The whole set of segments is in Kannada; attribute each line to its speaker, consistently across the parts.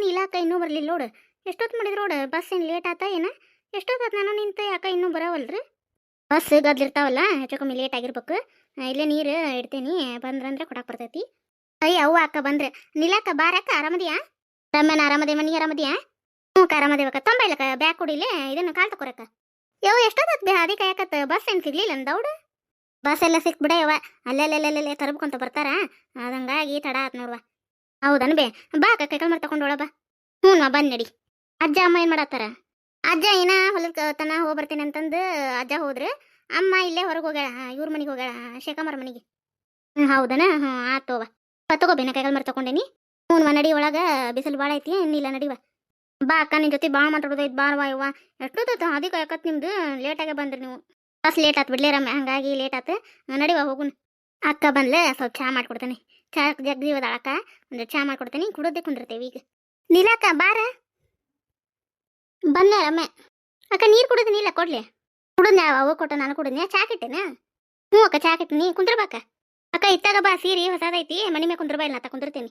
Speaker 1: ನೀಲಾಕ ಇನ್ನೂ ಬರ್ಲಿಲ್ಲ ನೋಡು. ಎಷ್ಟೊತ್ತು ಮಾಡಿದ್ರು ನೋಡು ಬಸ್ ಏನು ಲೇಟ್ ಆತ ಏನ? ಎಷ್ಟೊತ್ತು ನಾನು ನಿಂತ ಯಾಕ ಇನ್ನೂ ಬರವಲ್ರಿ ಬಸ್ ಗದ್ಲಿರ್ತಾವಲ್ಲ ಹೆಚ್ಚು ಕಮ್ಮಿ ಲೇಟ್ ಆಗಿರ್ಬೇಕು. ಇಲ್ಲೇ ನೀರು ಇಡ್ತೀನಿ ಬಂದ್ರಂದ್ರೆ ಕೊಡಕ್ಕೆ ಬರ್ತೈತಿ. ಅಯ್ಯ, ಅವ್ವ ಅಕ್ಕ ಬಂದ್ರೆ. ನೀಲಾಕ ಬಾರಕ್ಕ ಆರಾಮದಿಯಾ? ರಮ್ಯನ ಆರಾಮದೇ, ಮನಿ ಆರಾಮದಿಯಾ? ಹ್ಞೂ ಆರಾಮದೇವಕ್ಕ ತೊಂಬೈಲಕ್ಕ ಬ್ಯಾಗ್ ಕೊಡಿಲೆ ಇದನ್ನ ಕಾಲ್ ತಕೊರಕ್ಕ ಯೋ ಎಷ್ಟೊತ್ತ ಬೇ ಅದಕ್ಕೆ ಯಾಕತ್ತ ಬಸ್ ಏನು ಸಿಗ್ಲಿಲ್ಲ ದೌಡು? ಬಸ್ ಎಲ್ಲ ಸಿಕ್ ಬಿಡ ಯವ್ವ. ತರ್ಬೇಕಂತ ತರಬ್ಕೊಂತ ಬರ್ತಾರ? ಅದಂಗಾಗಿ ತಡ ಆತ್ ನೋಡ್ವ. ಹೌದನ್ ಬೇ ಬಾ ಅಕ್ಕ ಕೈಕಲ್ ಮಾಡಿ ತಗೊಂಡೋಳ ಬಾ. ಹ್ಞೂ ಬಂದ್ ನಡಿ. ಅಜ್ಜ, ಅಮ್ಮ ಏನ್ ಮಾಡತ್ತಾರ? ಅಜ್ಜ ಏನ ಹೊಲಕ್ಕೆ ತನ ಹೋಗಿ ಬರ್ತೀನಿ ಅಂತಂದು ಅಜ್ಜ ಹೋದ್ರೆ. ಅಮ್ಮ ಇಲ್ಲೇ ಹೊರಗೆ ಹೋಗ್ಯಾಳ ಇವ್ರ ಮನೆಗೆ ಹೋಗ್ಯಾಳ ಶೇಖಮ್ಮರ ಮನೆಗೆ. ಹ್ಞೂ ಹೌದನ? ಹ್ಞೂ ಆತೋವ ತಗೋಬೇನ ಕೈಕಲ್ ಮರ್ ತಗೊಂಡೇನಿ. ಹ್ಞೂ ನಡಿ, ಒಳಗ ಬಿಸಿಲು ಭಾಳ ಐತಿ ನೀಲ ನಡಿವ ಬಾ. ಅಕ್ಕ, ನಿನ್ ಜೊತೆ ಭಾಳ ಮಾತಾಡೋದೈತಿ ಬಾರ್ವಾ ಎಷ್ಟು ಎಷ್ಟೊತ್ತ ಅದಕ್ಕೆ ಯಾಕತ್ ನಿಮ್ದು ಲೇಟಾಗೆ ಬಂದ್ರಿ ನೀವು. ಬಸ್ ಲೇಟ್ ಆತು ಬಿಡ್ಲೇ ರಮ್ಮ ಹಂಗಾಗಿ ಲೇಟ್ ಆತು. ನಡಿವ ಹೋಗುನ್. ಅಕ್ಕ ಬಂದ್ಲೆ, ಸ್ವಲ್ಪ ಚಹಾ ಮಾಡ್ಕೊಡ್ತೇನೆ. ಚಹಾ ಜಗ್ಗಿ ಅಕ್ಕ ಒಂದು ಚಹಾ ಮಾಡ್ಕೊಡ್ತೇನೆ ಕುಡೋದೇ ಕುಂದಿರ್ತೇವೆ ಈಗ. ನೀಲಕ್ಕ, ಬಾರ. ಬಂದೆ ರಮ್ಯ ಅಕ್ಕ, ನೀರು ಕುಡಿದು ನೀಲ ಕೊಡ್ಲಿ. ಕುಡಿದ್ನೆ ಅವ ಕೊಟ್ಟ, ನಾನು ಕುಡಿದ್ನ ಚಾ ಕಿಟ್ಟೆನ ಹ್ಞೂ ಅಕ್ಕ ಚಾ ಕಿಟ್ಟಿನಿ ಕುಂದ್ರ ಬಾಕ ಅಕ್ಕ. ಇತ್ತಾಗ ಬಾ, ಸೀರಿ ಹೊಸದೈತಿ, ಮನಿ ಮೇಲೆ ಕುಂದ್ರ ಬಾ ಇಲ್ಲ ತ ಕುಂದಿರ್ತೀನಿ.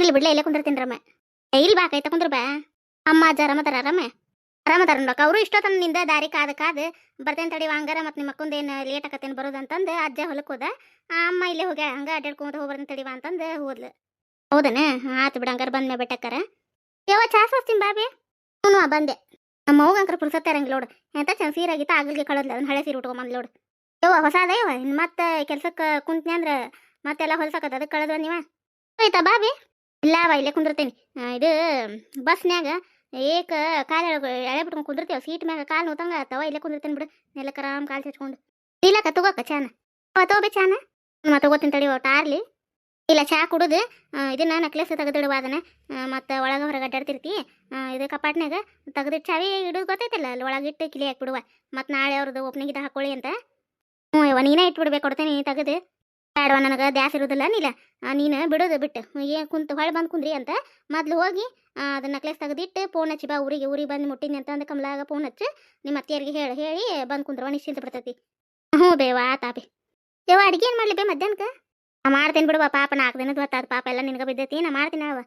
Speaker 1: ಇಲ್ಲಿ ಬಿಡ್ಲೆ, ಇಲ್ಲೇ ಕುಂದಿರ್ತೀನಿ ರಮ್ಮ ಇಲ್ಲಿ ಬಾಕ ಐತ ಕುಂದ್ರಬಾ ಅಮ್ಮ, ಅಜ್ಜ ಆರಾಮದಾರ ರಮ್ಯ ಆರಾಮದಾರ ನೋಡಕ್ಕ ಅವರು ಇಷ್ಟೊತ್ತನಿಂದ ದಾರಿ ಕಾದ ಕಾದ ಬರ್ತೇನೆ ತಡಿ ಹಂಗಾರ ಮತ್ತೆ ನಿಮ್ಮ ಅಕ್ಕಂದೇನು ಲೇಟ್ ಆಕತ್ತೇನು ಬರೋದಂತಂದು ಅಜ್ಜ ಹೊಲಕ್ಕೆ ಹೋದ. ಅಮ್ಮ ಇಲ್ಲೇ ಹೋಗ್ಯಾಳ ಹಂಗ ಅಡ್ಡಾಡ್ಕೊಂತ ಹೋಗ್ಬರ್ತೇನೆ ತಡಿವಾ ಅಂತಂದು ಹೋದ್ಲು. ಹೌದನ? ಆತು ಬಿಡ ಹಂಗಾರ ಬಂದ್ಮೆ ಬೆಟ್ಟಕ್ಕಾರ ಯಾವ ಚಾ ಸೋಸ್ತೀನಿ ಬಾಬಿ? ಹ್ಞೂ ಬಂದೆ. ನಮ್ಮ ಅವ್ಗ ಅಂಕರ ಪುರ್ಸತ್ತೆ ಇರಂಗಿಲ್ಲ ನೋಡು. ಎಂತ ಚಂದ ಸೀರೆ ಆಗಿತ್ತು ಆಗಲಿಗೆ ಕಳದ್ಲ ಅದನ್ನ ಹಳೆ ಸೀರೆ ಉಟ್ಕೊಂಬಂದ್ ನೋಡು. ಯವ್ವ ಹೊಸಾದ ಯವ್ವ? ಮತ್ತೆ ಕೆಲ್ಸಕ್ಕೆ ಕುಂತ್ನಿ ಅಂದ್ರೆ ಮತ್ತೆಲ್ಲ ಹೊಲ್ಸಕತ್ತ ಅದಕ್ಕೆ ಕಳೆದ್ವ ನೀವ? ಆಯ್ತಾ ಬಾಬಿ? ಇಲ್ಲ ಇಲ್ಲೇ ಕುಂದಿರ್ತೀನಿ. ಇದು ಬಸ್ನ್ಯಾಗ ಏಕ ಕಾಲ ಎಳೆ ಬಿಟ್ಕೊಂಡು ಕುಂದಿರ್ತೀವಿ ಸೀಟ್ ಮ್ಯಾಗ ಕಾಲು ನೋತಂಗ ಆತವ, ಇಲ್ಲೇ ಕುಂದಿರ್ತೀನಿ ಬಿಡು. ನೆಲಕ್ಕೆ ಆರಾಮ್ ಕಾಲು ಚಚ್ಕೊಂಡು. ಇಲ್ಲ ತಗೋಕ ಚಾನ. ತಗೋಬೇ ಚಾನ. ಮತ್ತೆ ತಗೋತೀನಿ ತಡಿ, ಒಟ್ಟು ಆರ್ಲಿ. ಇಲ್ಲ ಚಹಾ ಕುಡುದು. ಇದನ್ನ ನೆಕ್ಲೆಸ್ ತೆಗೆದಿಡುವ ಅದನ್ನ ಮತ್ತು ಒಳಗೆ ಹೊರಗೆ ಅಡ್ಡಾಡ್ತಿರ್ತಿ. ಇದು ಕಪಾಟ್ನಾಗ ತೆಗೆದಿಟ್ಟು ಚಾವಿ ಇಡೋದು ಗೊತ್ತೈತಲ್ಲ ಅಲ್ಲಿ ಒಳಗಿಟ್ಟು ಕಿಲಿ ಹಾಕ್ಬಿಡುವ. ಮತ್ತೆ ನಾಳೆ ಅವ್ರದ್ದು ಓಪನಿಂಗ್ ಇದು ಹಾಕೊಳ್ಳಿ ಅಂತ. ಹ್ಞೂ ಯವ್ವ, ನೀನೇ ಇಟ್ಬಿಡ್ಬೇಕು, ಕೊಡ್ತೇನೆ ತೆಗೆದು. ಬೇಡವ ನನಗೆ ದ್ಯಾಸ್ ಇರೋದಿಲ್ಲ ನೀಲ ನೀನು ಬಿಡೋದು ಬಿಟ್ಟು. ಏನು ಕುಂತು, ಹೊಳೆ ಬಂದು ಕುಂದ್ರಿ ಅಂತ. ಮೊದ್ಲು ಹೋಗಿ ಅದನ್ನ ನಕ್ಲೆಸ್ ತೆಗೆದಿಟ್ಟು ಫೋನ್ ಹಚ್ಚಿ, ಬಾ ಊರಿಗೆ ಊರಿಗೆ ಬಂದು ಮುಟ್ಟಿನಿ ಅಂತ ಅಂದ ಕಮಲಾಗ ಫೋನ್ ಹಚ್ಚಿ ನಿಮ್ಮ ಅತ್ತಿಯರಿಗೆ ಹೇಳಿ ಹೇಳಿ ಬಂದು ಕುಂದ್ರವ ನಿಶ್ಚಿಂತ ಬರ್ತೈತಿ ಹ್ಞೂ ಬೇವ ತಾಪಿ. ಯವ್ವ, ಅಡುಗೆ ಏನು ಮಾಡ್ಲಿ ಬೇ ಮಧ್ಯಾಹ್ನಕ್ಕೆ ನಾ ಮಾಡ್ತೇನೆ ಬಿಡುವ, ಪಾಪ ನಾಲ್ಕು ದಿನದ ಹೊತ್ತಾದ, ಪಾಪ ಎಲ್ಲ ನಿನಗೆ ಬಿದ್ದೈತಿ, ನಾ ಮಾಡ್ತೀನಿ ಅವ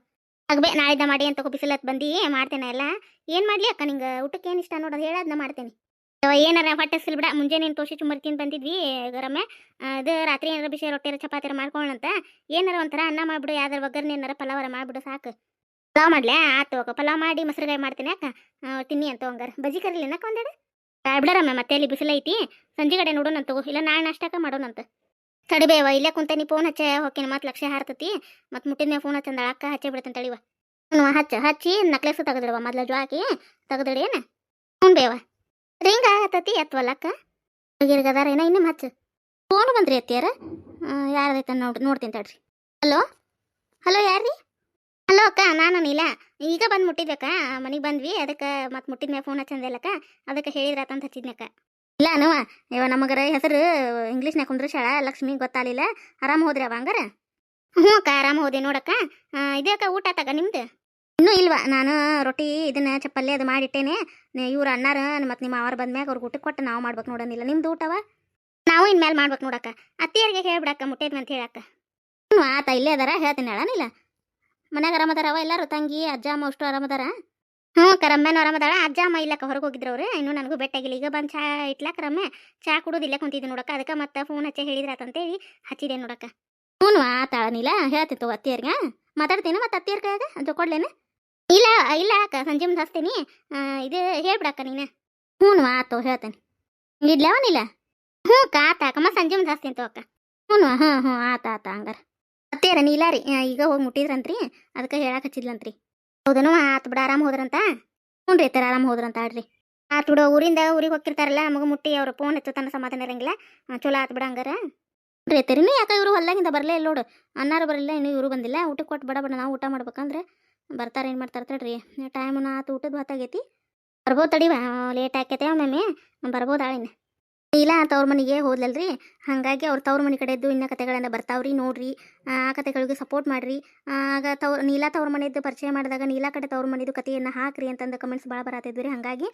Speaker 1: ಆಗ ಬೇ, ನಾಳಿದ್ದ ಮಾಡಿ ಅಂತ ಬಿಸಿಲತ್ ಬಂದು, ಮಾಡ್ತೇನೆ ಎಲ್ಲ? ಏನು ಮಾಡ್ಲಿ ಅಕ್ಕ ನಿಂಗೆ? ಊಟಕ್ಕೆ ಏನು ಇಷ್ಟ ನೋಡೋದು ಹೇಳೋದನ್ನ ಮಾಡ್ತೇನೆ. ಯವ್ವ, ಏನಾರ ಹೊಟ್ಟೆ ಬಿಡ, ಮುಂಜಾನೆ ತೋಷಿ ಚುಮ್ಮರ್ಕಿನ್ ಬಂದಿದ್ವಿ ಗರಮೆ ಅದು ರಾತ್ರಿ ಏನಾರ ಬಿಸಿ ರೊಟ್ಟಿ ಚಪಾತಿರ ಮಾಡ್ಕೊಳ್ಳೋಣಂತ ಏನಾರ ಒಂಥರ ಅನ್ನ ಮಾಡಿಬಿಡು, ಯಾವ್ದಾರ ಒಗ್ಗರಣೆ ಏನಾರ ಪಲಾವರ ಮಾಡ್ಬಿಡು ಸಾಕು. ಪಲಾವ್ ಮಾಡ್ಲೆ? ಆತು ಅಕ್ಕ ಪಲಾವ್ ಮಾಡಿ ಮೊಸರುಗಾಯಿ ಮಾಡ್ತೀನಿ ಅಕ್ಕ ತಿನ್ನಿ ಅಂತ ಹಂಗಾರ. ಬಜ್ಜಿ ಅಕ್ಕ ಒಂದೆಡೆ? ಬಿಡರಮ್ಮ ಮತ್ತೆ ಅಲ್ಲಿ ಬಿಸಿಲು ಐತಿ? ಸಂಜೆ ಕಡೆ ನೋಡೋಣಂತ ತಗೋ, ಇಲ್ಲ ನಾಳೆ ನಾಷ್ಟಕ್ಕ ಮಾಡೋಣಂತ ತಡಿಬೇವ ಇಲ್ಲೇ ಕುಂತೇನಿ ಫೋನ್ ಹಚ್ಚ ಹೋಕಿನ ಮತ್ತೆ ಲಕ್ಷ ಹಾರ್ತತಿ. ಮತ್ತೆ ಮುಟ್ಟಿನ ಫೋನ್ ಹಚ್ಚಂದ ಅಕ್ಕ ಹಚ್ಚೇ ಬಿಡ್ತೇನೆ ತಳಿವ ಹಚ್ಚ, ಹಚ್ಚಿ ನಕ್ಲೆಸ್ ತೆಗೆದಿಡುವ, ಮೊದ್ಲು ಜ್ವಾಕಿ ತೆಗೆದಿಡಿ, ಏನ? ಹ್ಞೂ ಬೇವ. ರಿಂಗ್ ಆಗತ್ತತಿ ಎತ್ವಲ್ಲ ಅಕ್ಕ? ಏನ? ಇನ್ನೂ ಹಚ್ಚ. ಫೋನ್ ಬಂದ್ರಿ ಅತ್ತಿಯಾರ ಯಾರ್ದೈತೆ ನೋಡಿ, ನೋಡ್ತೀನಿ ತಡ್ರಿ. ಹಲೋ ಹಲೋ ಯಾರ್ರಿ? ಹಲೋ ಅಕ್ಕ ನಾನು ನೀಲ. ಈಗ ಬಂದು ಮುಟ್ಟಿದ್ದಕ್ಕ ಮನೆಗೆ ಬಂದ್ವಿ ಅದಕ್ಕೆ ಮತ್ತೆ ಮುಟ್ಟಿದ ಫೋನ್ ಫೋನ್ ಹಚ್ಚಂದಿಲ್ಲಕ್ಕ ಅದಕ್ಕೆ ಹೇಳಿದ್ರಾತಂತ ಹಚ್ಚಿದ್ನಕ್ಕ ಇಲ್ಲ ಅನುವ ಇವ ನಮಗರ ಹೆಸರು ಇಂಗ್ಲೀಷ್ನಾಗ ಕುಂದ್ರಶಾಳ ಲಕ್ಷ್ಮಿ ಗೊತ್ತಾಗಲಿಲ್ಲ. ಆರಾಮ ಹೋದ್ರಿ ಅವ ಹಂಗಾರ? ಹ್ಞೂ ಅಕ್ಕ ಆರಾಮ ಹೋದೆ ನೋಡಕ್ಕ. ಇದೇ ಅಕ್ಕ ಊಟ ತಗ ನಿಮ್ದು? ಇನ್ನೂ ಇಲ್ವಾ ನಾನು ರೊಟ್ಟಿ ಇದನ್ನ ಚಪ್ಪಲ್ಲಿ ಅದು ಮಾಡಿಟ್ಟೇನೆ. ಇವ್ರು ಅಣ್ಣಾರ ಮತ್ತು ನಿಮ್ಮ ಅವ್ರು ಬಂದ್ಮ್ಯಾಗ ಅವ್ರಿಗೆ ಊಟಕ್ಕೆ ಕೊಟ್ಟು ನಾವು ಮಾಡ್ಬೇಕು ನೋಡೋನಿಲ್ಲ ನಿಮ್ದು ಊಟವ? ನಾವು ಇನ್ಮೇಲೆ ಮಾಡ್ಬೇಕು ನೋಡಕ್ಕ. ಅತ್ತಿಯರಿಗೆ ಹೇಳ್ಬಿಡಕ್ಕ ಮುಟ್ಟೈದ್ವಿ ಅಂತ ಹೇಳಕ್ಕ. ಹ್ಞೂ ಆತ ಇಲ್ಲೇ ಅದಾರ ಹೇಳ್ತೀನಿ ಹೇಳನಿಲ್ಲ ಮನ್ಯಾಗ ಆರಾಮದಾರವ ಎಲ್ಲಾರು? ತಂಗಿ, ಅಜ್ಜ, ಅಮ್ಮ ಅಷ್ಟು ಆರಾಮದಾರ ಹ್ಞೂ, ಕರಮ್ಮೆನೂ ಆರಾಮದಾಳ ಅಜ್ಜ, ಅಮ್ಮ ಇಲ್ಲಕ್ಕ ಹೊರಗೆ ಹೋಗಿದ್ರು ಅವ್ರು. ಇನ್ನೂ ನನಗೂ ಬೆಟ್ಟಾಗಿಲ್ಲ ಈಗ ಬಂದು ಚಾ ಇಟ್ಲಕ್ಕ ರಮ್ಮೆ ಚಾ ಕುಡೋದಿಲ್ಲ ಕುಂತಿದ್ದೆ ನೋಡಕ್ಕ. ಅದಕ್ಕೆ ಮತ್ತೆ ಫೋನ್ ಹಚ್ಚಿ ಹೇಳಿದ್ರಾತಂತೇಳಿ ಹಚ್ಚಿದೆ ನೋಡಕ್ಕ. ಹ್ಞೂ ನೀಲ. ಹೇಳ್ತಿತ್ತು ಅತ್ತಿಯರ್ಗ ಮಾತಾಡ್ತೀನಿ ಮತ್ತೆ ಅತ್ತಿಯರ್ ಕೈಯಾಗ? ಅಂತ ಕೊಡ್ಲೇನ? ಇಲ್ಲ ಇಲ್ಲ ಅಕ್ಕ. ಸಂಜೆ ಮುಂದೆ ಹಚ್ತೀನಿ. ಇದು ಹೇಳ್ಬಿಡಕ್ಕ ನೀನು. ಹ್ಞೂ ಆತು ಹೇಳ್ತೇನೆ. ಇಡ್ಲವನಿಲ್ಲ ಹ್ಞೂ ಅಕ್ಕ ಅಕ್ಕಮ್ಮ ಸಂಜೆ ಮುಂದೆ ಹಚ್ತೀನಿ ತೋ ಅಕ್ಕ. ಹ್ಞೂ ಹ್ಞೂ ಹ್ಞೂ, ಆತ ಆತ, ಹಂಗಾರ. ಅತ್ತೇರ ಇಲ್ಲ ರೀ. ಈಗ ಹೋಗಿ ಮುಟ್ಟಿದ್ರಂತ್ರಿ. ಅದಕ್ಕೆ ಹೇಳಕ್ ಹಚ್ಚಿದ್ಲಂತ್ರಿ. ಹೌದನು ಆತ್ ಬಿಡ ಆರಾಮ್ ಹೋದ್ರಂತ? ಹ್ಞೂ ರೀ ಅತ್ತಾರ ಆರಾಮ್ ಹೋದ್ರಂತ ಆಡ್ರಿ. ಆತ್ ಬಿಡು, ಊರಿಂದ ಊರಿಗೆ ಹೋಗಿರ್ತಾರಲ್ಲ ಮಗು ಮುಟ್ಟಿ ಅವ್ರ ಫೋನ್ ಹಚ್ಚು, ತನ್ನ ಸಮಾಧಾನ ಇರಂಗಿಲ್ಲ. ಚಲೋ ಆತ್ ಬಿಡ ಹಂಗಾರ. ರೀ ಅತ್ತೇರಿನೂ ಯಾಕೆ ಇವರು ಹೊಲ್ದಾಗಿಂದ ಬರಲೇ ಇಲ್ಲ ನೋಡು. ಅನ್ನಾರು ಬರಲಿಲ್ಲ, ಇನ್ನೂ ಇವರು ಬಂದಿಲ್ಲ. ಊಟಕ್ಕೆ ಕೊಟ್ಟು ಬಡ ಬಡ, ನಾವು ಊಟ ಮಾಡ್ಬೇಕಂದ್ರೆ ಬರ್ತಾರೆ, ಏನು ಮಾಡ್ತಾರೆ ತಡ್ರಿ ಟೈಮ್ ಆತು, ಊಟದ ಹೊತ್ತಾಗೈತಿ. ಬರ್ಬೋದು ತಡಿವ ಲೇಟ್ ಆಕೈತೆ ಒಮ್ಮೆ ಬರ್ಬೋದು ಆಳಿನ. ಇಲ್ಲ, ತವ್ರ ಮನೆಗೆ ಹೋದ್ಲಲ್ರಿ. ಹಾಗಾಗಿ ಅವ್ರ ತವ್ರ ಮನೆ ಕಡೆದ್ದು ಇನ್ನ ಕತೆಗಳನ್ನ ಬರ್ತಾವ್ರಿ, ನೋಡ್ರಿ. ಆ ಕತೆಗಳಿಗೆ ಸಪೋರ್ಟ್ ಮಾಡ್ರಿ. ಆಗ ತವ್ ನೀಲಾ ತವ್ರ ಮನೆಯದ್ದು ಪರಿಚಯ ಮಾಡಿದಾಗ ನೀಲಾ ಕಡೆ ತವ್ರ ಮನೆದು ಕಥೆಯನ್ನು ಹಾಕ್ರಿ ಅಂತಂದು ಕಮೆಂಟ್ಸ್ ಭಾಳ ಬರತ್ತಿದ್ವಿ ರೀ ಹಾಗಾಗಿ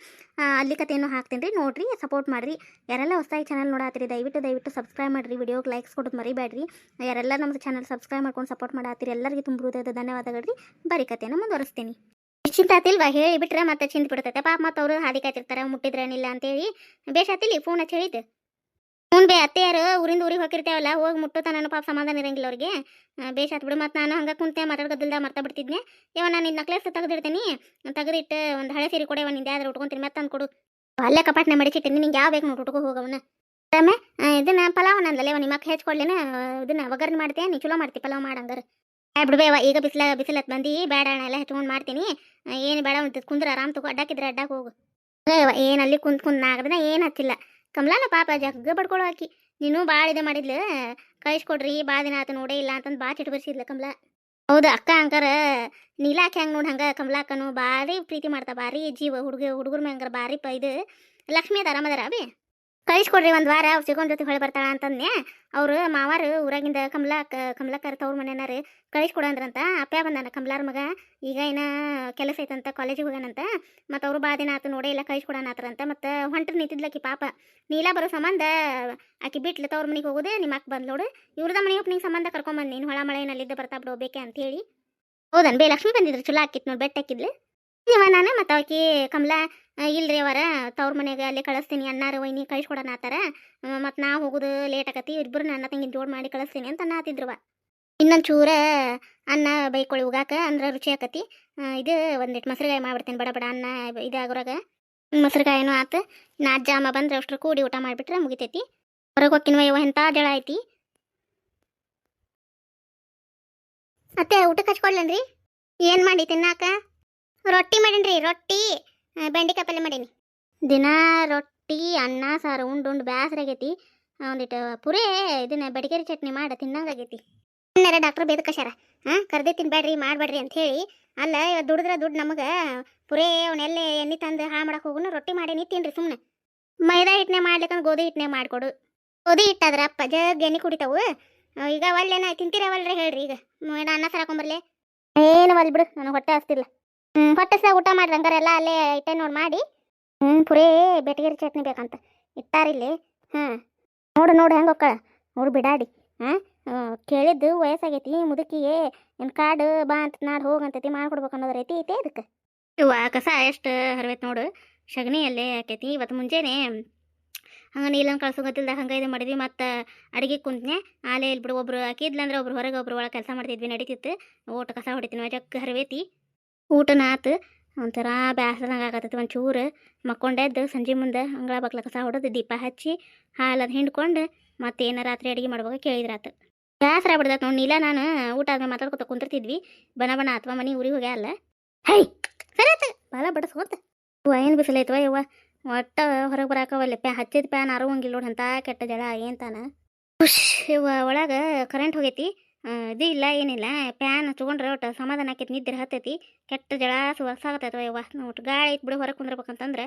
Speaker 1: ಅಲ್ಲಿ ಕತೆಯನ್ನು ಹಾಕ್ತೀನಿ ರೀ ನೋಡ್ರಿ ಸಪೋರ್ಟ್ ಮಾಡ್ರಿ. ಯಾರೆಲ್ಲ ಹೊಸದಾಗಿ ಚಾನಲ್ ನೋಡಾತ್ರಿ, ದಯವಿಟ್ಟು ದಯವಿಟ್ಟು ಸಬ್ಸ್ಕ್ರೈಬ್ ಮಾಡಿರಿ ವಿಡಿಯೋಗೆ ಲೈಕ್ಸ್ ಕೊಡೋದು ಮರಿಬೇಡ್ರಿ ಯಾರೆಲ್ಲ ನಮ್ಮ ಚಾನಲ್ ಸಬ್ಸ್ಕ್ರೈಬ್ ಮಾಡ್ಕೊಂಡು ಸಪೋರ್ಟ್ ಮಾಡಾತ್ರಿ, ಎಲ್ಲರಿಗೂ ತುಂಬ ಹೃದಯದ ಧನ್ಯವಾದಗಳು ರೀ ಬರೀ ಕಥೆಯನ್ನು ಮುಂದುವರಿಸ್ತೀನಿ. ಚಿಂತ ಆತಿಲ್ವಾ ಹೇಳಿ ಬಿಟ್ರೆ ಮತ್ತೆ ಚಿಂತೆ ಬಿಡ್ತೈತೆ. ಪಾಪ ಮತ್ತೆ ಅವರು ಹಾದಿ ಕಾಯ್ತಿರ್ತಾರೆ ಮುಟ್ಟಿದ್ರೇನಿಲ್ಲ ಅಂತೇಳಿ ಬೇಷಾತಿಲಿ ಫೋನ್ ಹಚ್ಚಿ ಹೇಳಿದ್ದು. ಹ್ಞೂ ಬೇ ಅತ್ತೆಯಾರು ಊರಿಂದ ಊರಿಗೆ ಹೋಗಿರ್ತೇವಲ್ಲ, ಹೋಗಿ ಮುಟ್ಟು ನಾನು ಪಾಪ ಸಮಾಧಾನ ಇರಂಗಿಲ್ಲ ಅವ್ರಿಗೆ. ಬೇಷಾತ್ ಬಿಡು ಮತ್ತು ನಾನು ಹಂಗೆ ಕುಂತೆ ಮಾತಾಡ್ಕೊದಿಲ್ದ ಮರ್ತಾ ಬಿಡ್ತಿದ್ನೆ. ಇವ ನಾನು ನಿನ್ನ ನಕ್ಲೆಸ್ ತೆಗೆದಿಡ್ತೀನಿ. ತೆಗೆದಿಟ್ಟು ಒಂದು ಹಳೆ ಸೀರೆ ಕೊಡೆ ಒಂದು ಯಾವ್ದಾರು ಉಟ್ಕೊಂತೀನಿ, ಮತ್ತೆ ತಂದು ಕೊಡು. ಅಲ್ಲೇ ಕಪಾಟ್ನೆ ಮಡಿಚಿಟ್ಟಿನಿ ನಿಂಗೆ ಯಾವ ಬೇಕು ನೋಡಿ ಉಟ್ಕೋ ಹೋಗವನ. ಆಮೇಲೆ ಇದನ್ನ ಪಲಾವ್ ನಂದಲ್ಲೇ ನಿಮ್ಮ ಮಕ್ಕ ಹೆಚ್ಕೊಡ್ಲೇನ? ಇದನ್ನ ಒಗ್ಗರಣೆ ಮಾಡ್ತೀಯ? ನೀ ಚಲೋ ಮಾಡ್ತಿ ಪಲಾವ್ ಮಾಡಂಗಾರ ಬಿಡ್ಬೇವ ಈಗ ಬಿಸಿಲ ಬಿಸಿಲತ್ ಬಂದು, ಬೇಡ ಅಣ್ಣ, ಎಲ್ಲ ಹೆಚ್ಕೊಂಡು ಮಾಡ್ತೀನಿ. ಏನು ಬೇಡ ಅಂತ ಕುಂದ್ರ ಆರಾಮ್ ತಗೋ ಅಡ್ಡಾಕಿದ್ರೆ ಅಡ್ಡಾಕ ಹೋಗು. ಏವ ಏನು ಅಲ್ಲಿ ಕುಂತ್ ಕುಂತ ನಾಗದನ ಏನು ಹತ್ತಿಲ್ಲ. ಕಮಲಾನ ಪಾಪ ಜಗ್ಗ ಬಡ್ಕೊಳೋ ಹಾಕಿ ನೀನು ಭಾಳ ಇದೆ ಮಾಡಿದ್ಲು, ಕಳಿಸ್ಕೊಡ್ರಿ ಭಾಳ ದಿನ ಆತ ನೋಡೇ ಇಲ್ಲ ಅಂತಂದು ಭಾಳ ಚಿಟ್ಟು ಬರ್ಸಿದ್ಲ ಕಮಲ. ಹೌದು, ಅಕ್ಕ ಅಂಕರ ನೀಲಾಕಿ ಹಂಗೆ ನೋಡಿ ಹಂಗೆ ಕಮಲಾಕನು ಭಾರಿ ಪ್ರೀತಿ ಮಾಡ್ತಾ ಭಾರಿ ಜೀವ ಹುಡುಗ, ಹುಡುಗರ ಮ್ಯಾಂಗರ ಭಾರಿ ಪ ಇದು ಲಕ್ಷ್ಮಿ ಅದ ಆರಾಮದಾರ ಅವಿ ಕಳಿಸ್ಕೊಡ್ರಿ ಒಂದು ವಾರ, ಅವ್ರು ಸಿಗೋನ್ ಜೊತೆ ಹೊಳೆ ಬರ್ತಾಳ ಅಂತಂದ್ನೆ ಅವರು ಮಾವಾರು ಊರಾಗಿಂದ ಕಮಲಾ ಕರ್ತ ತವ್ರ ಮನೆನಾರು ಕಳಿಸ್ಕೊಡಂದ್ರಂತ ಅಪ್ಪ ಬಂದಾನ ಕಮಲಾರ ಮಗ. ಈಗ ಏನ ಕೆಲಸ ಐತಂತ ಕಾಲೇಜಿಗೆ ಹೋಗ್ಯಾನಂತ. ಮತ್ತು ಅವರು ಭಾಳ ದಿನ ಆತು ನೋಡೇ ಇಲ್ಲ ಕಳಿಸ್ಕೊಡಣಾತ್ರಂತ ಮತ್ತು ಹೊಂಟ್ರು ನಿಂತಿದ್ಲಕ್ಕಿ ಪಾಪ. ನೀಲ ಬರೋ ಸಂಬಂಧ ಆಕಿ ಬಿಟ್ಲು ತವ್ರ ಮನೆಗೆ ಹೋಗೋದು ನಿಮ್ಮ ಅಕ್ಕ ಬಂದ್ ನೋಡು. ಇವ್ರದ ಮನೆ ಓಪನಿಂಗ್ ಸಂಬಂಧ ಕರ್ಕೊಂಬಂದು ನೀನು. ಹೊಳ ಮಳೆನಲ್ಲಿದ್ದ ಬರ್ತಾ ಬಿಡು ಬೇಕೆ ಅಂತ ಹೇಳಿ. ಹೌದನ್ ಬೇ, ಲಕ್ಷ್ಮಿ ಬಂದಿದ್ರು, ಚಲೋ ಹಾಕಿತ್ತು ನೋಡಿ, ಬೆಟ್ಟ ಹಾಕಿದ್ಲು. ಇವ ನಾನು ಮತ್ತು ಆಕಿ ಕಮಲಾ ಇಲ್ರಿ ಅವರ ತವ್ರ ಮನೆಗೆ ಅಲ್ಲೇ ಕಳಿಸ್ತೀನಿ ಅನ್ನಾರ ವೈನಿ ಕಳಿಸ್ಕೊಡೋಣ ಆತಾರ. ಮತ್ತು ನಾ ಹೋಗೋದು ಲೇಟ್ ಆಕತಿ ಇಬ್ಬರು ನನ್ನ ತಂಗಿ ಜೋಡ್ ಮಾಡಿ ಕಳಿಸ್ತೀನಿ ಅಂತ ಅನ್ನತ್ತಿದ್ರವ ಇನ್ನೊಂದು ಚೂರ ಅನ್ನ ಬೈಕೊಳ್ಳಿ ಹೋಗಾಕ ಅಂದ್ರೆ ರುಚಿ ಆಕತಿ. ಇದು ಒಂದಿಟ್ಟು ಮೊಸರುಗಾಯಿ ಮಾಡ್ಬಿಡ್ತೀನಿ ಬಡ ಬಡ ಅನ್ನ ಇದಾಗೋರಾಗ. ಮೊಸರುಗಾಯಿನೂ ಆತು ನಾ ಜಾಮ ಬಂದ್ರೆ ಅಷ್ಟರು ಕೂಡಿ ಊಟ ಮಾಡಿಬಿಟ್ರೆ ಮುಗಿತೈತಿ. ಹೊರಗೆ ಹೋಗ್ತೀನಿ ಇವ ಎಂಥ ಜಳ ಐತಿ ಅತ್ತೆ ಊಟಕ್ಕೆ ಹಚ್ಕೊಡ್ಲೇನ್ರಿ? ಏನು ಮಾಡಿ ತಿನ್ನಾಕ? ರೊಟ್ಟಿ ಮಾಡೀನಿ ರೀ ರೊಟ್ಟಿ ಬೆಂಡೆಕಾಯಿ ಪಲ್ಯ ಮಾಡೀನಿ. ದಿನ ರೊಟ್ಟಿ, ಅನ್ನ, ಸಾರು, ಉಂಡು ಉಂಡು ಬ್ಯಾಸರಾಗೈತಿ ಒಂದಿಟ್ಟು ಪುರೇ ಇದನ್ನ ಬಡಿಗೇರಿ ಚಟ್ನಿ ಮಾಡ ತಿನ್ನಂಗಾಗೈತಿ ಇನ್ನೆರ ಡಾಕ್ಟರ್ ಬೇದ ಕಷಾರ ಹಾಂ ಕರ್ದಿ ತಿನ್ಬೇಡ್ರಿ ಮಾಡಬೇಡ್ರಿ ಅಂತ ಹೇಳಿ. ಅಲ್ಲ ದುಡಿದ್ರೆ ದುಡ್ಡು ನಮಗೆ ಪುರೇ ಅವನ್ನೆಲ್ಲ ಎಣ್ಣೆ ತಂದು ಹಾಳು ಮಾಡಕ್ಕೆ ಹೋಗುನು ರೊಟ್ಟಿ ಮಾಡೇನಿ ತಿನ್ರಿ ಸುಮ್ಮನೆ ಮೈದಾ ಹಿಟ್ಟನೆ ಮಾಡ್ಲಿಕ್ಕಂದ್ರೆ ಗೋಧಿ ಹಿಟ್ಟನೆ ಮಾಡಿಕೊಡು. ಗೋಧಿ ಹಿಟ್ಟಾದ್ರ ಅಪ್ಪ ಜಗ್ ಎಣ್ಣೆ ಕುಡಿತಾವು. ಈಗ ಒಲ್ಲೆನ ತಿಂತೀರವಲ್ರಿ ಹೇಳ್ರಿ ಈಗ. ಮೈದಾ ಅನ್ನ ಸಾರ ಹಾಕೊಂಬರ್ಲೆ ಏನು ಒಲ್ ಬಿಡು, ನನಗೆ ಹೊಟ್ಟೆ ಹಸ್ತಿಲ್ಲ. ಹ್ಞೂ ಹೊಟ್ಟೆ ಸಹ ಊಟ ಮಾಡ್ರಿ ಹಂಗಾರೆ ಎಲ್ಲಾ ಅಲ್ಲೇ ಇಟ್ಟೆ ನೋಡಿ ಮಾಡಿ. ಹ್ಮ್, ಪುರೇ ಬೆಟಗೇರಿ ಚಟ್ನಿ ಬೇಕಂತ. ಇಟ್ಟಾರಿಲ್ಲಿ ಹಾಂ, ನೋಡು ನೋಡು ಹೆಂಗೆ ಒಕ್ಕಳ. ನೋಡು ಬಿಡಾಡಿ. ಹಾಂ ಕೇಳಿದ್ದು ವಯಸ್ಸಾಗೈತಿ, ಮುದುಕಿಗೆ ಏನು ಕಾಡು ಬಾ ಅಂತ ನಾಡು ಹೋಗಂತೈತಿ, ಮಾಡ್ಕೊಡ್ಬೇಕು ಅನ್ನೋದು ರೈತಿ ಐತೆ ಅದಕ್ಕೆ ಇವ ಕಸ ಎಷ್ಟು ಹರಿವೈತೆ ನೋಡು. ಸಗಣಿ ಅಲ್ಲೇ ಆಕೈತಿ? ಇವತ್ತು ಮುಂಜಾನೆ ಹಂಗೆ ನೀಲನ್ ಕಳ್ಸೋ ಹಂಗ ಇದು ಮಾಡಿದ್ವಿ, ಮತ್ತು ಅಡಿಗೆ ಕುಂತ್ನೆ ಆಲೇ ಇಲ್ಲಿ ಬಿಡು ಒಬ್ರು ಹಾಕಿದ್ಲಂದ್ರೆ ಒಬ್ರು ಹೊರಗೆ ಒಬ್ರು ಒಳಗೆ ಕೆಲಸ ಮಾಡ್ತಿದ್ವಿ, ನಡೀತಿತ್ತು. ಊಟ ಕಸ ಹೊಡಿತೀನಿ ಜಗ್ ಹರಿವೈತಿ. ಊಟನ ಆತು. ಒಂಥರ ಬ್ಯಾಸದಂಗೆ ಆಗತ್ತೈತಿ ಒಂದು ಚೂರು. ಮಕ್ಕೊಂಡೆದ್ದು ಸಂಜೆ ಮುಂದೆ ಅಂಗಳ ಬಕ್ಲ ಕಸ ಹೊಡೆದು ದೀಪ ಹಚ್ಚಿ ಹಾಲದು ಹಿಂಡ್ಕೊಂಡು ಮತ್ತೆ ಏನೋ ರಾತ್ರಿ ಅಡುಗೆ ಮಾಡ್ಬೇಕು ಕೇಳಿದ್ರಾತು. ಬ್ಯಾಸರ ಬಿಡ್ದತ್ ನೋಡಿ ನೀಲ ನಾನು ಊಟ ಆದ್ಮೇಲೆ ಮಾತಾಡ್ಕೊತ ಕುಂತಿರ್ತಿದ್ವಿ ಬನ ಬನ ಅಥವಾ ಮನೆ ಊರಿಗೆ ಹೋಗ್ಯಾಲ್ಲ ಹೈ! ಸರಿ ಆಯ್ತು ಬಾಲ ಬಡಸ್ಕೊತ ಏನು ಬಿಸಿಲೈತವ ಯವ್ವ? ಒಟ್ಟ ಹೊರಗೆ ಬರಾಕವಲ್ಲ. ಪ್ಯಾ ಹಚ್ಚಿದ ಪ್ಯಾನ್ ಅರವಂಗಿಲ್ಲ ನೋಡಿ ಅಂತ ಕೆಟ್ಟ ಜಳ, ಏನ್ ತಾನ? ಖುಷ್ ಒಳಗೆ ಕರೆಂಟ್ ಹೋಗೈತಿ. ಇದು ಇಲ್ಲ ಏನಿಲ್ಲ. ಪ್ಯಾನ್ ಹಚ್ಕೊಂಡ್ರೆ ಒಟ್ಟು ಸಮಾಧಾನ ಆಕೈತಿ ನಿದ್ರೆ ಹತ್ತೈತಿ. ಕೆಟ್ಟ ಜಳ ಸುವಾಸಾಗತ್ತೈತವ ಯವ್ವ. ಒಟ್ಟು ಗಾಳಿ ಇತ್ತು ಬಿಡು ಹೊರಗೆ ಕುಂದ್ರಬೇಕಂತಂದ್ರೆ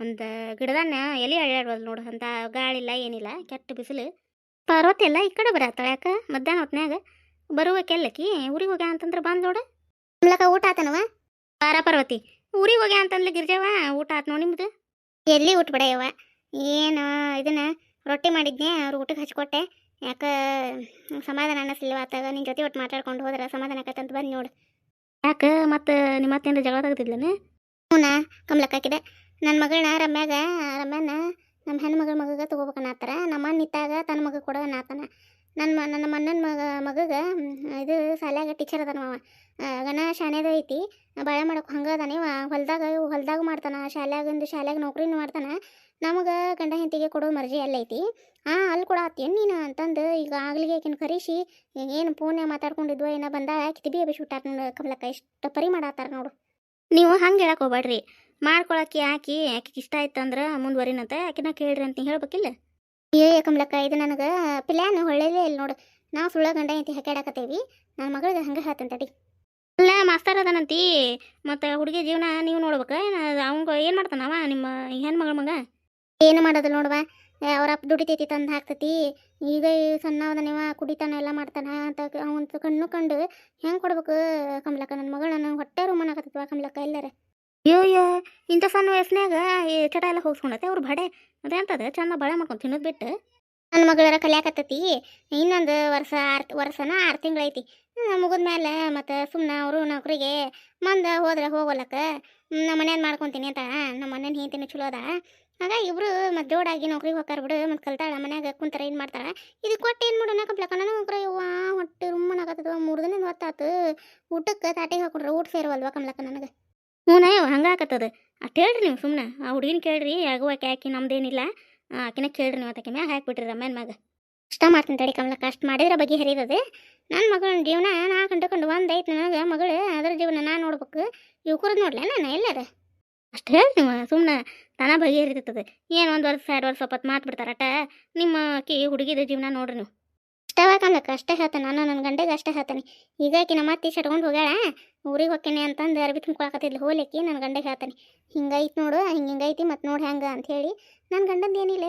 Speaker 1: ಒಂದು ಗಿಡದನ್ನ ಎಲೆ ಅಳ್ಳಾಡ್ವಲ್ ನೋಡು. ಅಂತ ಗಾಳಿ ಇಲ್ಲ ಏನಿಲ್ಲ ಕೆಟ್ಟ ಬಿಸಿಲು. ಪಾರ್ವತಿ ಎಲ್ಲ ಈ ಕಡೆ ಬರ ಯಾಕ? ಮಧ್ಯಾಹ್ನ ಹೊತ್ನ್ಯಾಗ ಬರುವಕ್ಕೆಲ್ಲಕಿ ಊರಿಗೆ ಹೋಗ್ಯಾ ಅಂತಂದ್ರೆ ಬಂದು ನೋಡು. ಇಮ್ಲಕ ಊಟ ಆತನವ? ಪಾರ ಪಾರ್ವತಿ ಊರಿಗೆ ಹೋಗ್ಯಾ ಅಂತಂದ್ಲಿ ಗಿರ್ಜವ ಊಟ ಆತ ನೋಡಿ ನಿಮ್ದು? ಎಲ್ಲಿ ಊಟ ಬಿಡಯವ ಏನು ಇದನ್ನ ರೊಟ್ಟಿ ಮಾಡಿದ್ನೆ ಅವ್ರು ಊಟಕ್ಕೆ ಹಚ್ಕೊಟ್ಟೆ. ಯಾಕ ಸಮಾಧಾನ ಅನ್ನಿಸ್ಲಿಲ್ಲ ಆತಾಗ ನಿನ್ನ ಜೊತೆ ಒಟ್ಟು ಮಾತಾಡ್ಕೊಂಡು ಹೋದ್ರೆ ಸಮಾಧಾನ ಆಕತ್ತಂತ ಬಂದು ನೋಡು. ಯಾಕೆ ಮತ್ತೆ ನಿಮ್ಮ ಅತ್ತೆಯಿಂದ ಜಗಳ ತೆಗ್ದಿದ್ಲನ? ಹ್ಞೂನ ಕಮ್ಲಕ್ ಹಾಕಿದೆ. ನನ್ನ ಮಗಳನ್ನ ರಮ್ಯಾಗ ರಮ್ಯಾನ ನಮ್ಮ ಹೆಣ್ಣು ಹೆಣ್ಮಗಳ ಮಗಗೆ ಆತರ ನಮ್ಮ ಅನ್ನಿತ್ತಾಗ ಇತ್ತಾಗ ತನ್ನ ಮಗ ಕೊಡೋ ಅನ್ನತ್ತಾನ ನನ್ನ ಮ, ನನ್ನ ಮಣ್ಣನ ಮಗ, ಮಗಗೆ ಇದು ಶಾಲ್ಯಾಗ ಟೀಚರ್ ಅದಾನ ಅವ ಗಣ ಶಾಣ್ಯದ ಐತಿ. ಬಾಳೆ ಮಾಡಕ್ಕೆ ಹಂಗೆ ಅದಾನೆ. ಇವ ಹೊಲ್ದಾಗ ಹೊಲ್ದಾಗ ಮಾಡ್ತಾನ. ಶಾಲ್ಯಾಗಿಂದು ಶಾಲ್ಯಾಗ ನೌಕರಿನೂ ಮಾಡ್ತಾನೆ. ನಮಗೆ ಗಂಡ ಹೆಂಡತಿಗೆ ಕೊಡೋ ಮರ್ಜಿ ಅಲ್ಲೈತಿ. ಹಾಂ ಅಲ್ಲಿ ಕೂಡ ಆತೇನು ನೀನು ಅಂತಂದು ಈಗ ಆಗ್ಲಿಗೆ ಆಕಿನ ಕರೆಸಿ ಏನು ಫೋನ್ಯಾಗ ಮಾತಾಡ್ಕೊಂಡಿದ್ವ ಏನೋ ಬಂದಾಗ ಕಿತಿ ಬಿ ಬಿಟ್ಟಾರ ನೋಡಿ. ಕಮಲಕ್ಕ, ಇಷ್ಟು ಪರಿ ಮಾಡತ್ತಾರ ನೋಡು. ನೀವು ಹಂಗೆ ಹೇಳಕ್ಕೆ ಹೋಗ್ಬೇಡ್ರಿ ಮಾಡ್ಕೊಳಕ್ಕೆ ಹಾಕಿ ಆಕಿಗೆ ಇಷ್ಟ ಆಯ್ತು ಅಂದ್ರೆ ಮುಂದುವರಿನಂತ ಆಕಿನ ಕೇಳ್ರಿ ಅಂತ ಹೇಳ್ಬೇಕಿಲ್ಲ? ಏ ಕಮಲಕ್ಕ ಇದು ನನಗೆ ಪ್ಲ್ಯಾನ್ ಒಳ್ಳೇದೇ ಇಲ್ಲ ನೋಡು. ನಾವು ಸುಳ್ಳ ಗಂಡ ಐತಿ ಹಾಕ್ಯಾಡಕತ್ತೇವಿ ನನ್ನ ಮಗಳಿಗೆ ಹಂಗೆ ಹೇಳ್ತಂತಡಿ ಇಲ್ಲ ಅಲ್ಲ ಮಾಸ್ತರ್ ಅದನಂತಿ. ಮತ್ತೆ ಹುಡುಗಿ ಜೀವನ ನೀವು ನೋಡ್ಬೇಕು? ಅವಂಗ ಏನು ಮಾಡ್ತಾನವ ನಿಮ್ಮ ಹೆಣ್ಮಗಳ ಮಗ? ಏನು ಮಾಡೋದಿಲ್ಲ ನೋಡುವ. ಅವ್ರ ಅಪ್ಪ ದುಡಿತೈತಿ ತಂದು ಹಾಕ್ತೈತಿ. ಈಗ ನೀವ ಕುಡಿತಾನ ಎಲ್ಲ ಮಾಡ್ತಾನ ಅಂತ ಅವಂತ ಕಣ್ಣು ಕಂಡು ಹೆಂಗೆ ಕೊಡ್ಬೇಕು? ಕಮಲಕ್ಕ ನನ್ನ ಮಗಳ ನನ್ನ ಹೊಟ್ಟೆ ರೂಮನಾಗತ್ತವ ಕಮಲಕ್ಕ ಎಲ್ಲರ? ಅಯ್ಯೋ ಇಂಥ ಸಣ್ಣ ವಯಸ್ಸಿನಾಗ ಚಟ ಎಲ್ಲ ಹೋಗ್ಸ್ಕೊಂಡತ್ತೆ, ಅವ್ರು ಬಡೆ. ಅದೇಂತದ, ಚಂದ ಬಳೆ ಮಾಡ್ಕೊಂಡು ತಿನ್ನೋದು ಬಿಟ್ಟು ನನ್ನ ಮಗಳರ ಕಲಿಯಾಕತ್ತೈತಿ. ಇನ್ನೊಂದು ವರ್ಷ ಆರು, ವರ್ಷನ ಆರು ತಿಂಗಳೈತಿ. ಮುಗಿದ್ಮೇಲೆ ಮತ್ತು ಸುಮ್ಮನೆ ಅವರು ನೌಕರಿಗೆ ಮಂದ ಹೋದ್ರೆ ಹೋಗೋಲಕ್ಕ. ನಮ್ಮ ಮನೇನ ಮಾಡ್ಕೊತೀನಿ ಅಂತ. ನಮ್ಮ ಮನೇನ ಹೇಳ್ತೀನಿ ಚಲೋ ಅದ. ಆಗ ಇಬ್ರು ಮತ್ತು ಜೋಡಾಗಿ ನೌಕರಿಗೆ ಹೋಗ್ತಾರ ಬಿಡು. ಮತ್ತು ಕಲ್ತಾಳ ಮನ್ಯಾಗ ಕುಂತಾರ ಏನು ಮಾಡ್ತಾಳ. ಇದು ಕೊಟ್ಟು ಏನು ಮಾಡೋಣ ಕಂಪ್ಲಕ್ಕ? ನನಗೆ ನೌಕರಿ ಯವ್ವ ಹೊಟ್ಟೆ ರುಮ್ಮನಾಗತ್ತದ ಮೂರು ದಿನ ಹೊತ್ತಾತು. ಊಟಕ್ಕೆ ತಾಟಿಗೆ ಹಾಕೊಂಡ್ರೆ ಊಟ ಸೇರುವಲ್ವ ಕಮ್ಲಕ್ಕ ನನಗೆ? ಹ್ಞೂ ನಯ್ಯವ ಹಂಗೆ ಆಕತ್ತದ. ಅಷ್ಟು ಹೇಳ್ರಿ ನೀವು ಸುಮ್ಮನೆ ಆ ಹುಡುಗಿನ ಕೇಳ್ರಿ ಆಗುವಾಕೆ ಆಕಿ ನಮ್ದೇನಿಲ್ಲ. ಆಕಿನ ಕೇಳ್ರಿ ನೀವು ಅದಕ್ಕೆ ಮ್ಯಾಗ ಹಾಕ್ಬಿಟ್ರಿ ಅಮ್ಮನ ಮ್ಯಾಗ. ಇಷ್ಟ ಮಾಡ್ತೀನಿ ತಡಿ ಕಮಲಕ್ಕ ಕಷ್ಟ ಮಾಡಿದ್ರೆ ಬಗ್ಗೆ ಹರಿದದು. ನನ್ನ ಮಗಳ ಜೀವನ ನಾ ಕಂಡುಕೊಂಡು ಒಂದು ಐತೆ ನನಗೆ. ಮಗಳು ಅದರ ಜೀವನ ನಾ ನೋಡ್ಬೇಕು. ಇವ್ಕುರದ್ ನೋಡ್ಲೆ ನಾನು ಎಲ್ಲಾರ? ಅಷ್ಟು ಹೇಳಿ ನೀವು ಸುಮ್ಮನೆ ತನ ಬಗೆಹರಿತದೆ ಏನು ಒಂದು ವರ್ಷ, ಎರಡು ವರ್ಷ ಒಪ್ಪತ್ತು ಮಾತು ಬಿಡ್ತಾರಟ ನಿಮ್ಮ ಆಕಿ ಹುಡುಗಿದ ಜೀವನ ನೋಡ್ರಿ ನೀವು. ಅಷ್ಟವ ಕಮಲಕ್ಕ ಅಷ್ಟೇ ಹೇಳ್ತಾನೆ, ನಾನು ನನ್ನ ಗಂಡಗೆ ಅಷ್ಟೇ ಹೇಳ್ತಾನೆ. ಈಗ ಆಕಿ ನಮ್ಮ ಅತ್ತಿ ಸಟ್ಕೊಂಡು ಹೋಗ್ಯಾಳ, ಊರಿಗೆ ಹೋಗ್ತೇನೆ ಅಂತಂದು ಅರ್ಬಿ ತುಂಬ್ಕೊಳಕತ್ತಿದ್ಲು ಹೋಲಿಕ್ಕಿ ನನ್ನ ಗಂಡಗೆ ಹೇಳ್ತಾನೆ. ಹಿಂಗೈತಿ ನೋಡು ಹಿಂಗೆ ಹಿಂಗೈತಿ ಮತ್ತು ನೋಡಿ ಹೆಂಗೆ ಅಂತ ಹೇಳಿ ನನ್ನ ಗಂಡಂದು ಏನಿಲ್ಲ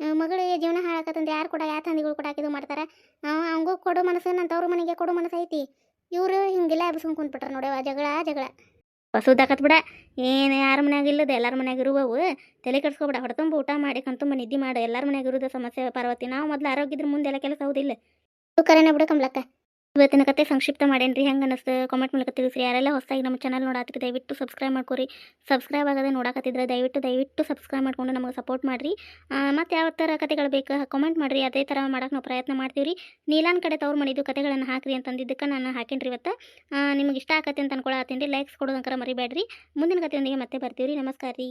Speaker 1: ಇವ ಮಗಳು ಜೀವನ ಹಾಳಾಕತ್ತಂದು ಯಾರು ಕೂಡ ಯಾ ತಂದಿಗಳು ಕೂಡ ಇದು ಮಾಡ್ತಾರೆ? ಅವಂಗೂ ಕೊಡು ಮನಸ್ಸು ನನ್ನ ತವ್ರ ಮನೆಗೆ ಕೊಡು ಮನಸ್ಸು ಐತಿ. ಇವರು ಹಿಂಗೆಲ್ಲ ಎಬ್ಸ್ಕೊಂಡು ಕುಂತ್ಬಿಟ್ರೆ ನೋಡ್ಯವ ಜಗಳ ಜಗಳ. ಬಸುದಾಕತ್ ಬಿಡ. ಏನು ಯಾರ ಮನ್ಯಾಗ ಇಲ್ಲದ ಎಲ್ಲರ ಮನ್ಯಾಗ ಇರುವವು. ತಲೆ ಕೆಡ್ಸ್ಕೊಬಿಡ. ಹೊಡ್ತುಂಬ ಊಟ ಮಾಡಿ ಕಣ್ತುಂಬ ನಿದ್ದೆ ಮಾಡು. ಎಲ್ಲರ ಮನ್ಯಾಗ ಇರೋದು ಸಮಸ್ಯೆ, ಪಾರ್ವತಿ. ನಾವು ಮೊದಲು ಆರೋಗ್ಯ ಇದ್ರ ಮುಂದೆ ಎಲ್ಲ ಕೆಲಸ ಹೌದಿಲ್ಲ. ಕರೆನ ಬಿಡು ಕಮ್ಲಕ್ಕ. ಇವತ್ತಿನ ಕತೆ ಸಂಕ್ಷಿಪ್ತ ಮಾಡೇನ್ರಿ. ಹೆಂಗೆ ಅನಿಸ್ತು? ಕಾಮೆಂಟ್ ಮೂಲಕ ತಿಳಿಸ್ರಿ. ಯಾರೆಲ್ಲ ಹೊಸದಾಗಿ ನಮ್ಮ ಚಾನಲ್ ನೋಡಾತ್ರಿ, ದಯವಿಟ್ಟು ಸಬ್ಸ್ಕ್ರೈಬ್ ಮಾಡ್ಕೊರಿ. ಸಬ್ಸ್ಕ್ರೈಬ್ ಆಗದೆ ನೋಡಕತ್ತಿದ್ರೆ ದಯವಿಟ್ಟು ದಯವಿಟ್ಟು ಸಬ್ಸ್ಕ್ರೈಬ್ ಮಾಡ್ಕೊಂಡು ನಮಗೆ ಸಪೋರ್ಟ್ ಮಾಡಿರಿ. ಮತ್ತು ಯಾವ ಥರ ಕತೆಗಳು ಬೇಕು? ಕಾಮೆಂಟ್ ಮಾಡಿರಿ. ಅದೇ ಥರ ಮಾಡೋಕೆ ನಾವು ಪ್ರಯತ್ನ ಮಾಡ್ತೀವಿ ರೀ ನೀಲಾನ್ ಕಡೆ ತವ್ರು ಮಾಡಿದ್ದು ಕತೆಗಳನ್ನು ಹಾಕ್ರಿ ಅಂತಂದಿದ್ದಕ್ಕೆ ನಾನು ಹಾಕೇನ್ರಿ ಇವತ್ತು. ನಿಮಗೆ ಇಷ್ಟ ಆಗತ್ತೆ ಅಂತ ಅನ್ಕೊಳತ್ತೀನಿ ರೀ ಲೈಕ್ಸ್ ಕೊಡೋದಂಕರ ಮರಿಬೇಡ್ರಿ ಮುಂದಿನ ಕತೆಯೊಂದಿಗೆ ಮತ್ತೆ ಬರ್ತೀವಿ ರೀ ನಮಸ್ಕಾರ ರೀ